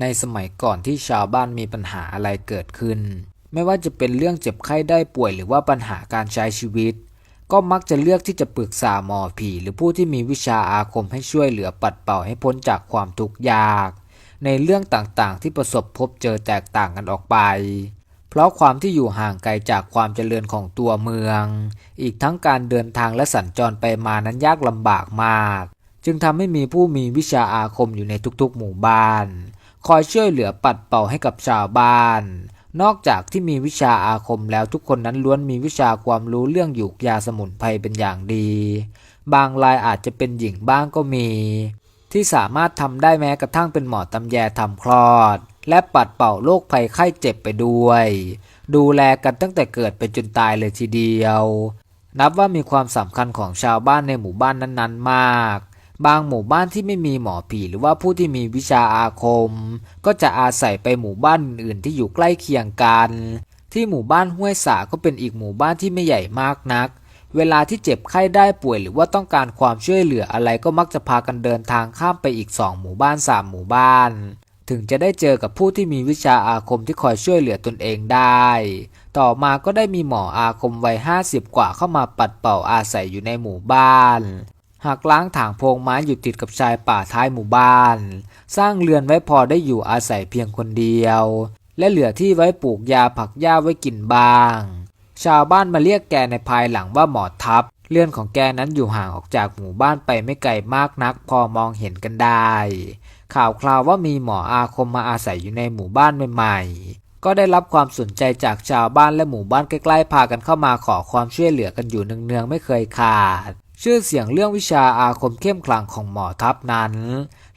ในสมัยก่อนที่ชาวบ้านมีปัญหาอะไรเกิดขึ้น ไม่ว่าจะเป็นเรื่องเจ็บไข้ได้ป่วยหรือว่าปัญหาการใช้ชีวิต ก็มักจะเลือกที่จะปรึกษาหมอผี หรือผู้ที่มีวิชาอาคมให้ช่วยเหลือปัดเป่าให้พ้นจากความทุกข์ยาก ในเรื่องต่างๆ ที่ประสบพบเจอแตกต่างกันออกไป เพราะความที่อยู่ห่างไกลจากความเจริญของตัวเมือง อีกทั้งการเดินทางและสัญจรไปมานั้นยากลำบากมาก จึงทำให้มีผู้มีวิชาอาคมอยู่ในทุกๆ หมู่บ้าน คอยช่วยเหลือปัดเป่าให้กับชาวบ้าน นอกจากที่มีวิชาอาคมแล้วทุกคนนั้นล้วนมีวิชาความรู้เรื่องหยูกยาสมุนไพรเป็นอย่างดี บางรายอาจจะเป็นหญิงบ้างก็มี ที่สามารถทำได้แม้กระทั่งเป็นหมอตำแยทำคลอด และปัดเป่าโรคภัยไข้เจ็บไปด้วย ดูแลกันตั้งแต่เกิดไปจนตายเลยทีเดียว นับว่ามีความสำคัญของชาวบ้านในหมู่บ้านนั้น ๆ มาก บางหมู่บ้านที่ไม่มีหมอผีหรือว่าผู้ที่มีวิชาอาคม ก็จะอาศัยไปหมู่บ้านอื่นที่อยู่ใกล้เคียงกัน ที่หมู่บ้านห้วยสาก็เป็นอีกหมู่บ้านที่ไม่ใหญ่มากนัก เวลาที่เจ็บไข้ได้ป่วยหรือว่าต้องการความช่วยเหลืออะไรก็มักจะพากันเดินทางข้ามไปอีกสองหมู่บ้านสามหมู่บ้าน ถึงจะได้เจอกับผู้ที่มีวิชาอาคมที่คอยช่วยเหลือตนเองได้ ต่อมาก็ได้มีหมออาคมวัยห้าสิบกว่าเข้ามาปัดเป่าอาศัยอยู่ในหมู่บ้าน หากล้างถางโพงไม้อยู่ติดกับชายป่าท้ายหมู่บ้าน สร้างเรือนไว้พอได้อยู่อาศัยเพียงคนเดียว และเหลือที่ไว้ปลูกยาผักหญ้าไว้กินบ้าง ชาวบ้านมาเรียกแกในภายหลังว่าหมอทับเรือนของแกนั้นอยู่ห่างออกจากหมู่บ้านไปไม่ไกลมากนักพอมองเห็นกันได้ ข่าวคราวว่ามีหมออาคมมาอาศัยอยู่ในหมู่บ้านใหม่ๆ ก็ได้รับความสนใจจากชาวบ้านและหมู่บ้านใกล้ๆพากันเข้ามาขอความช่วยเหลือกันอยู่เนืองๆไม่เคยขาด ชื่อเสียงเรื่องวิชาอาคมเข้มขลังของหมอทัพนั้น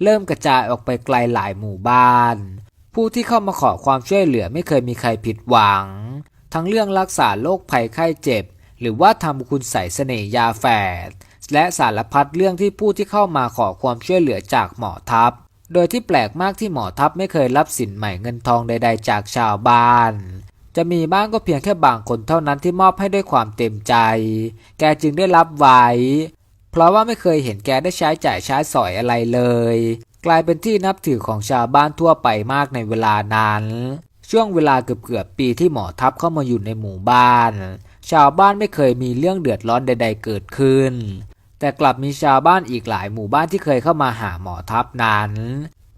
เริ่มกระจายออกไปไกลหลายหมู่บ้าน ผู้ที่เข้ามาขอความช่วยเหลือไม่เคยมีใครผิดหวัง ทั้งเรื่องรักษาโรคภัยไข้เจ็บ หรือว่าทำคุณใส่เสน่ยาแฝด และสารพัดเรื่องที่ผู้ที่เข้ามาขอความช่วยเหลือจากหมอทัพ โดยที่แปลกมากที่หมอทัพไม่เคยรับสินใหม่เงินทองใด ๆ จากชาวบ้าน จะมีบ้างก็เพียงแค่บางคนเท่านั้นที่มอบให้ด้วยความเต็มใจ แกจึงได้รับไว้ เพราะว่าไม่เคยเห็นแกได้ใช้จ่ายใช้สอยอะไรเลย กลายเป็นที่นับถือของชาวบ้านทั่วไปมากในเวลานั้น ช่วงเวลาเกือบๆปีที่หมอทัพเข้ามาอยู่ในหมู่บ้าน ชาวบ้านไม่เคยมีเรื่องเดือดร้อนใด ๆ เกิดขึ้น แต่กลับมีชาวบ้านอีกหลายหมู่บ้านที่เคยเข้ามาหาหมอทัพนั้น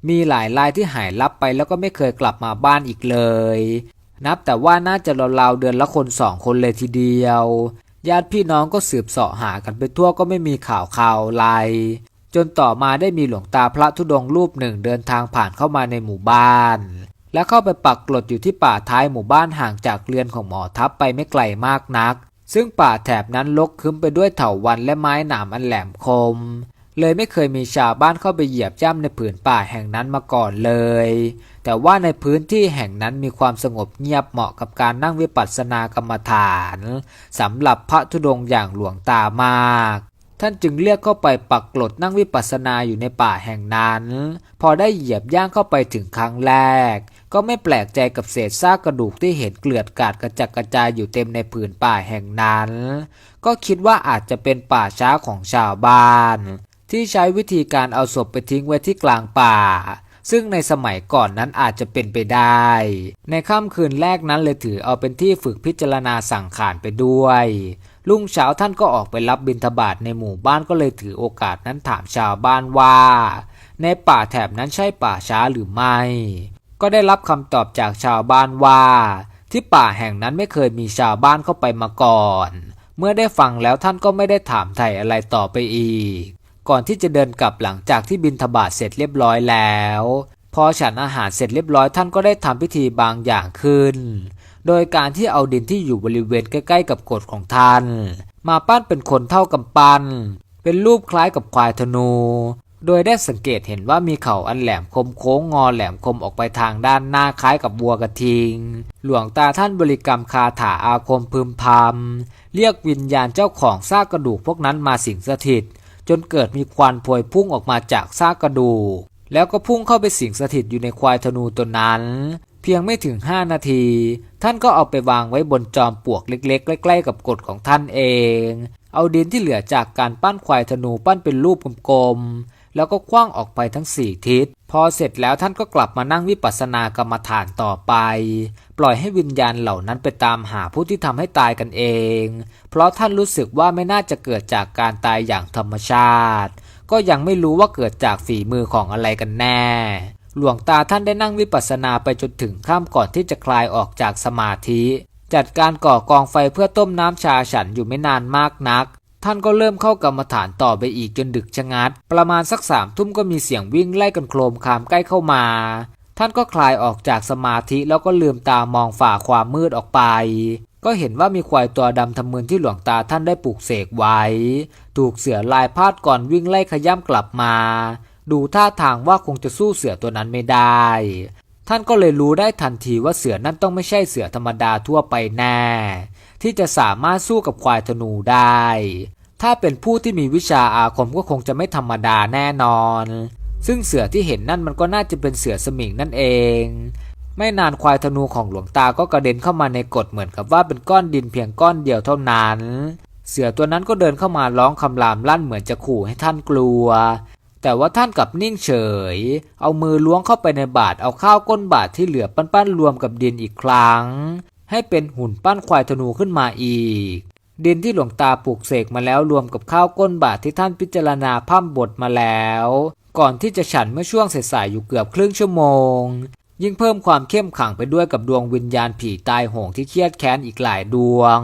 มีหลายรายที่หายลับไปแล้วก็ไม่เคยกลับมาบ้านอีกเลย นับแต่ว่าน่าจะราวๆเดือนละคนสองคนเลยทีเดียว ญาติพี่น้องก็สืบเสาะหากันไปทั่วก็ไม่มีข่าวข่าวไรจนต่อมาได้มีหลวงตาพระธุดงรูปหนึ่งเดินทางผ่านเข้ามาในหมู่บ้าน และเข้าไปปักกลดอยู่ที่ป่าท้ายหมู่บ้านห่างจากเรือนของหมอทัพไปไม่ไกลมากนัก ซึ่งป่าแถบนั้นรกคึ้มไปด้วยเถาวัลย์และไม้หนามอันแหลมคม เลยไม่เคยมีชาวบ้านเข้าไปเหยียบย่ำในผืนป่าแห่งนั้นมาก่อนเลย แต่ว่าในพื้นที่แห่งนั้นมีความสงบเงียบเหมาะกับการนั่งวิปัสสนากรรมฐานสำหรับพระธุดงอย่างหลวงตามาก ท่านจึงเรียกเข้าไปปักกลดนั่งวิปัสสนาอยู่ในป่าแห่งนั้น พอได้เหยียบย่างเข้าไปถึงครั้งแรก ก็ไม่แปลกใจกับเศษซากกระดูกที่เห็นเกลื่อนกาดกระจัดกระจายอยู่เต็มในผืนป่าแห่งนั้น ก็คิดว่าอาจจะเป็นป่าช้าของชาวบ้าน ที่ใช้วิธีการเอาศพไปทิ้งไว้ที่กลางป่า ซึ่งในสมัยก่อนนั้นอาจจะเป็นไปได้ ในค่ำคืนแรกนั้นเลยถือเอาเป็นที่ฝึกพิจารณาสังขานไปด้วยรุ่งเช้าท่านก็ออกไปรับบิณฑบาตในหมู่บ้านก็เลยถือโอกาสนั้นถามชาวบ้านว่า ในป่าแถบนั้นใช่ป่าช้าหรือไม่ ก็ได้รับคำตอบจากชาวบ้านว่า ที่ป่าแห่งนั้นไม่เคยมีชาวบ้านเข้าไปมาก่อน เมื่อได้ฟังแล้วท่านก็ไม่ได้ถามไถ่อะไรต่อไปอีก ก่อนที่จะเดินกลับหลังจากที่บินทบาทเสร็จเรียบร้อยแล้ว พอฉันอาหารเสร็จเรียบร้อยท่านก็ได้ทำพิธีบางอย่างขึ้น โดยการที่เอาดินที่อยู่บริเวณใกล้ๆ กับโกดของท่าน มาปั้นเป็นคนเท่ากำปั้น เป็นรูปคล้ายกับควายธนู โดยได้สังเกตเห็นว่ามีเขาอันแหลมคมโค้งงอแหลมคมออกไปทางด้านหน้าคล้ายกับวัวกระทิง หลวงตาท่านบริกรรมคาถาอาคมพึมพำเรียกวิญญาณเจ้าของซากกระดูกพวกนั้นมาสิงสถิต จนเกิดมีควันพวยพุ่งออกมาจากซากกระดูก แล้วก็พุ่งเข้าไปสิงสถิตอยู่ในควายธนูตัวนั้น เพียงไม่ถึง 5 นาที ท่านก็เอาไปวางไว้บนจอมปลวกเล็ก ๆ ใกล้ ๆ กับกฎของท่านเอง เอาดินที่เหลือจากการปั้นควายธนูปั้นเป็นรูปกลมๆ แล้วก็คว้างออกไปทั้งสี่ทิศ พอเสร็จแล้วท่านก็กลับมานั่งวิปัสสนากรรมฐานต่อไป ปล่อยให้วิญญาณเหล่านั้นไปตามหาผู้ที่ทำให้ตายกันเอง เพราะท่านรู้สึกว่าไม่น่าจะเกิดจากการตายอย่างธรรมชาติ ก็ยังไม่รู้ว่าเกิดจากฝีมือของอะไรกันแน่ หลวงตาท่านได้นั่งวิปัสสนาไปจนถึงข้ามก่อนที่จะคลายออกจากสมาธิ จัดการก่อกองไฟเพื่อต้มน้ำชาฉันอยู่ไม่นานมากนัก ท่านก็เริ่มเข้ากรรมฐานต่อไปอีกจนดึกชะงัด ประมาณสักสามทุ่มก็มีเสียงวิ่งไล่กันโครมคามใกล้เข้ามา ท่านก็คลายออกจากสมาธิแล้วก็ลืมตามองฝ่าความมืดออกไป ก็เห็นว่ามีควายตัวดำทำมืนที่หลวงตาท่านได้ปลูกเสกไว้ ถูกเสือลายพาดก่อนวิ่งไล่ขย้ำกลับมา ดูท่าทางว่าคงจะสู้เสือตัวนั้นไม่ได้ ท่านก็เลยรู้ได้ทันทีว่าเสือนั้นต้องไม่ใช่เสือธรรมดาทั่วไปแน่ ที่จะสามารถสู้กับควายธนูได้ ถ้าเป็นผู้ที่มีวิชาอาคมก็คงจะไม่ธรรมดาแน่นอน ซึ่งเสือที่เห็นนั่นมันก็น่าจะเป็นเสือสมิงนั่นเอง ไม่นานควายธนูของหลวงตาก็กระเด็นเข้ามาในกฎเหมือนกับว่าเป็นก้อนดินเพียงก้อนเดียวเท่านั้น เสือตัวนั้นก็เดินเข้ามาร้องคำรามลั่นเหมือนจะขู่ให้ท่านกลัวแต่ว่าท่านกลับนิ่งเฉย เอามือล้วงเข้าไปในบาตรเอาข้าวก้นบาตรที่เหลือปั้นๆรวมกับดินอีกครั้ง ให้เป็นหุ่นปั้นควายธนูขึ้นมาอีก ดินที่หลวงตาปลูกเสกมาแล้วรวมกับข้าวก้นบาตรที่ท่านพิจารณาพร่ำบทมาแล้ว ก่อนที่จะฉันเมื่อช่วงสายๆอยู่เกือบครึ่งชั่วโมง ยิ่งเพิ่มความเข้มขังไปด้วยกับดวงวิญญาณผีตายโหงที่เครียดแค้นอีกหลายดวง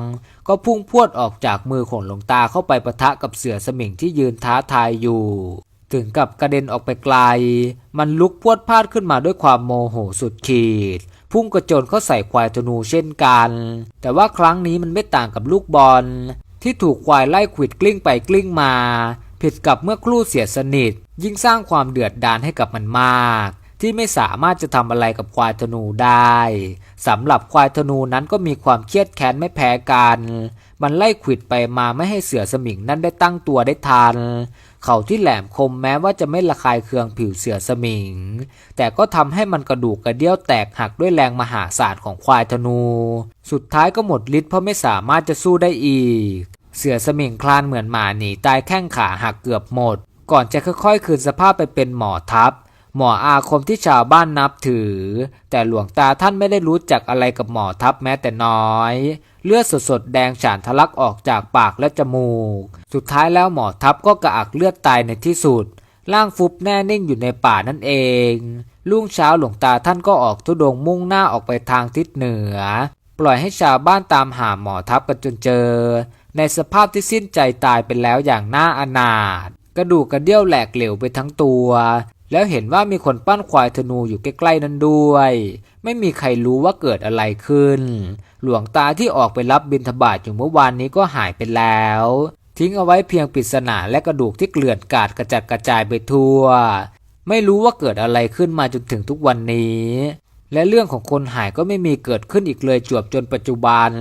ก็พุ่งพรวดออกจากมือของหลวงตาเข้าไปปะทะกับเสือสมิงที่ยืนท้าทายอยู่ถึงกับกระเด็นออกไปไกล มันลุกพรวดพลาดขึ้นมาด้วยความโมโหสุดขีด พุ่งกระโจนเข้าใส่ควายธนูเช่นกัน แต่ว่าครั้งนี้มันไม่ต่างกับลูกบอล ที่ถูกควายไล่ขวิดกลิ้งไปกลิ้งมา ผิดกับเมื่อครู่เสียสนิท ยิ่งสร้างความเดือดดาลให้กับมันมาก ที่ไม่สามารถจะทำอะไรกับควายธนูได้สำหรับควายธนูนั้นก็มีความเครียดแค้นไม่แพ้กัน มันไล่ขวิดไปมาไม่ให้เสือสมิงนั้นได้ตั้งตัวได้ทัน เขาที่แหลมคมแม้ว่าจะไม่ระคายเคืองผิวเสือสมิง แต่ก็ทำให้มันกระดูกกระเดี่ยวแตกหักด้วยแรงมหาศาลของควายธนู สุดท้ายก็หมดฤทธิ์เพราะไม่สามารถจะสู้ได้อีก เสือสมิงคลานเหมือนหมาหนีตายแข้งขาหักเกือบหมด ก่อนจะค่อยๆ คืนสภาพไปเป็นหมอทับหมออาคมที่ชาวบ้านนับถือ แต่หลวงตาท่านไม่ได้รู้จักอะไรกับหมอทับแม้แต่น้อย เลือดสดๆแดงฉานทะลักออกจากปากและจมูก สุดท้ายแล้วหมอทับก็กระอักเลือดตายในที่สุด ร่างฟุบแน่นิ่งอยู่ในป่านั่นเองรุ่งเช้าหลวงตาท่านก็ออกทุดงมุ่งหน้าออกไปทางทิศเหนือ ปล่อยให้ชาวบ้านตามหาหมอทับกันจนเจอ ในสภาพที่สิ้นใจตายไปแล้วอย่างน่าอนาถกระดูกกระเดี่ยวแหลกเหลวไปทั้งตัว แล้วเห็นว่ามีคนปั้นควายธนูอยู่ใกล้ๆนั้นด้วย ไม่มีใครรู้ว่าเกิดอะไรขึ้น หลวงตาที่ออกไปรับบิณฑบาตอยู่เมื่อวานนี้ก็หายไปแล้ว ทิ้งเอาไว้เพียงปริศนาและกระดูกที่เกลื่อนกาดกระจัดกระจายไปทั่ว ไม่รู้ว่าเกิดอะไรขึ้นมาจนถึงทุกวันนี้ และเรื่องของคนหายก็ไม่มีเกิดขึ้นอีกเลยจวบจนปัจจุบัน